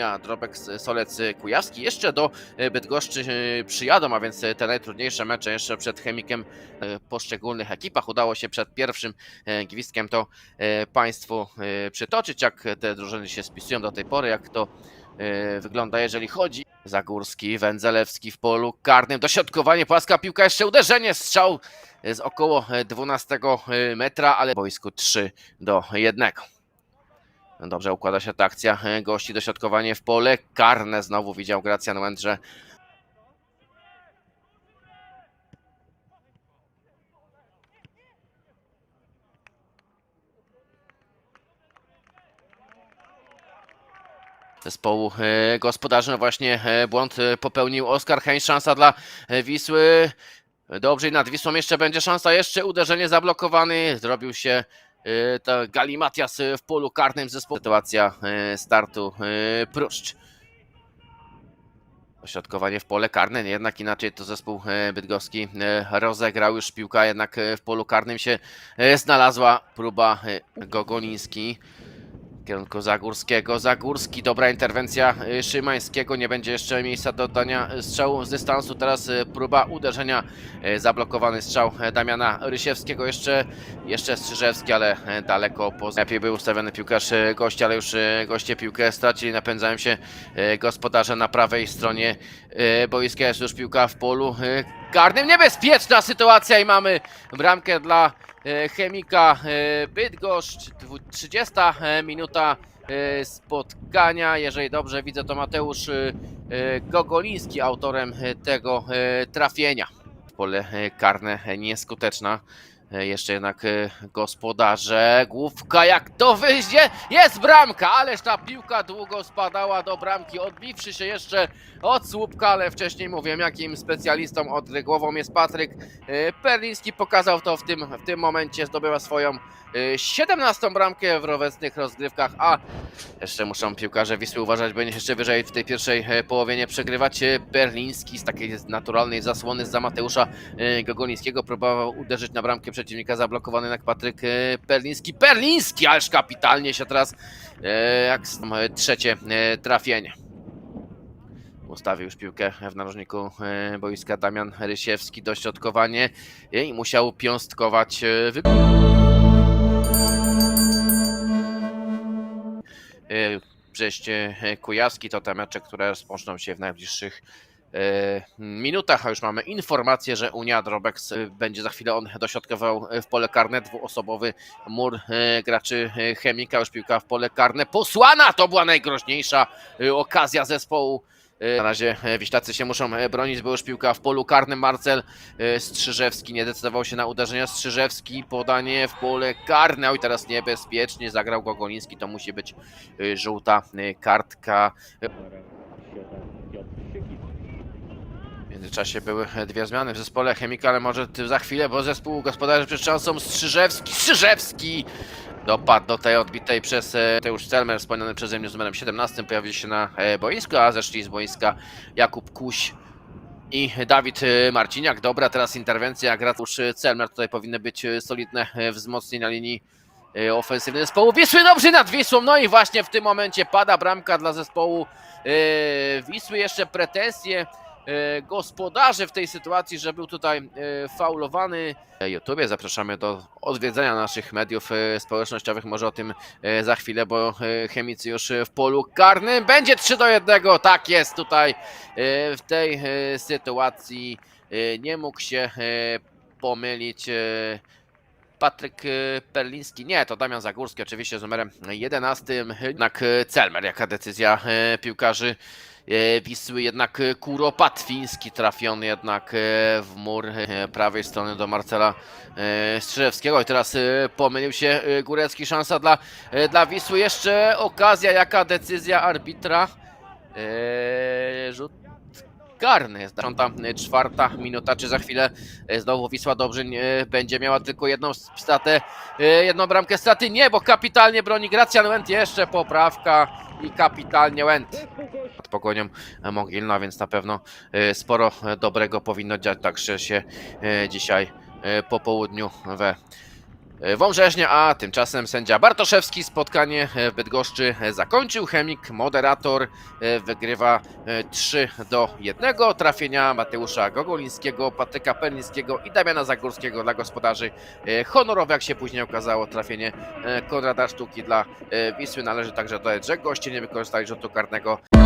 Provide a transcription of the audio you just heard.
Unia Drobek Solec Kujawski jeszcze do e, Bydgoszczy e, przyjadą, a więc e, te najtrudniejsze mecze jeszcze przed chemikiem poszczególnych ekipach. Udało się przed pierwszym gwizdkiem to Państwu przytoczyć, jak te drużyny się spisują do tej pory, jak to wygląda, jeżeli chodzi. Zagórski, Wędzelewski w polu karnym, dośrodkowanie, płaska piłka, jeszcze uderzenie, strzał z około e, 12 metra, ale boisku 3 do 1. Dobrze układa się ta akcja e, gości, dośrodkowanie w pole karne, znowu widział Gracjan Łędrze. Zespołu e, gospodarzy, no właśnie e, błąd popełnił Oskar Heinz, szansa dla Wisły. Dobrze, i nad Wisłą jeszcze będzie szansa, jeszcze uderzenie zablokowany. Zrobił się to Galimatias e, w polu karnym zespołu. Sytuacja e, startu e, Pruszcz. Ośrodkowanie w pole karne, jednak inaczej to zespół e, bydgoski e, rozegrał już piłka, jednak e, w polu karnym się e, znalazła próba e, Gogoliński w kierunku Zagórskiego. Zagórski, dobra interwencja y, Szymańskiego. Nie będzie jeszcze miejsca do oddania strzału z dystansu. Teraz y, próba uderzenia. y, Zablokowany strzał Damiana Rysiewskiego. Jeszcze, jeszcze Strzyżewski, ale daleko poza. Lepiej był ustawiony piłkarz gości, ale już goście piłkę stracili. Napędzają się gospodarze na prawej stronie boiska. Jest już piłka w polu karnym. Niebezpieczna sytuacja i mamy bramkę dla Chemika e, Bydgoszcz, dwu- 30 e, minuta e, spotkania. Jeżeli dobrze widzę, to Mateusz e, e, Gogoliński autorem e, tego e, trafienia. Pole e, karne e, nieskuteczna. E, Jeszcze jednak e, gospodarze. Główka jak to wyjdzie. Jest bramka, ależ ta piłka długo spadała do bramki, odbiwszy się jeszcze od słupka, ale wcześniej mówiłem, jakim specjalistą od głową jest Patryk e, Perliński. Pokazał to w tym, w tym momencie, zdobywa swoją e, 17 bramkę w obecnych rozgrywkach, a jeszcze muszą piłkarze Wisły uważać, będzie jeszcze wyżej w tej pierwszej połowie nie przegrywać. Berliński z takiej naturalnej zasłony za Mateusza Gogolińskiego próbował uderzyć na bramkę przeciwnika, zablokowany jednak Patryk e, Perliński. Perliński, ależ kapitalnie się teraz e, jak e, trzecie trafienie. Ustawił już piłkę w narożniku boiska Damian Rysiewski, dośrodkowanie i musiał piąstkować e, Kujawski to te mecze, które rozpoczną się w najbliższych minutach, a już mamy informację, że Unia Drobex będzie za chwilę on dośrodkował e, w pole karne dwuosobowy mur e, graczy e, Chemika, już piłka w pole karne posłana, to była najgroźniejsza okazja zespołu Na razie Wiślacy się muszą bronić, bo już piłka w polu karnym. Marcel Strzyżewski nie decydował się na uderzenie. Strzyżewski podanie w pole karne. Oj, teraz niebezpiecznie zagrał Gogoliński. To musi być żółta kartka. W międzyczasie były dwie zmiany w zespole Chemika, ale może ty za chwilę, bo zespół gospodarzy przed szansą Strzyżewski. Strzyżewski! Dopadł do tej odbitej przez e, Teusz Celmer, wspomniany przeze mnie z numerem 17, pojawił się na e, boisku, a zeszli z boiska Jakub Kuś i Dawid e, Marciniak. Dobra, teraz interwencja, Gratusz Celmer, tutaj powinny być solidne wzmocnienia linii ofensywnej zespołu Wisły, dobrze nad Wisłą, no i właśnie w tym momencie pada bramka dla zespołu Wisły, jeszcze pretensje gospodarzy w tej sytuacji, że był tutaj e, faulowany. E, YouTubie zapraszamy do odwiedzenia naszych mediów e, społecznościowych, może o tym e, za chwilę, bo e, chemicy już e, w polu karnym. Będzie 3 do 1, tak jest tutaj e, w tej e, sytuacji. e, Nie mógł się e, pomylić e, Patryk e, Perliński, nie, to Damian Zagórski, oczywiście z numerem 11, jednak e, Celmer, jaka decyzja e, piłkarzy Wisły, jednak Kuropatwiński trafiony jednak w mur prawej strony do Marcela Strzeżewskiego i teraz pomylił się Górecki, szansa dla, dla Wisły, jeszcze okazja, jaka decyzja arbitra, karny. Jest ta czwarta minuta, czy za chwilę e, znowu Wisła Dobrzyń e, będzie miała tylko jedną stratę, e, jedną bramkę straty? Nie, bo kapitalnie broni Gracjan Łęt, jeszcze poprawka i kapitalnie Łęt. Pod pogonią Mogilna, więc na pewno e, sporo e, dobrego powinno dziać także się e, dzisiaj e, po południu we e, Wąbrzeźnia, a tymczasem sędzia Bartoszewski spotkanie e, w Bydgoszczy zakończył. Chemik, moderator e, wygrywa e, 3 do 1. Trafienia Mateusza Gogolińskiego, Patryka Pernickiego i Damiana Zagórskiego dla gospodarzy. Honorowe, jak się później okazało, trafienie Konrada Sztuki dla Wisły. Należy także dodać, że goście nie wykorzystali rzutu karnego.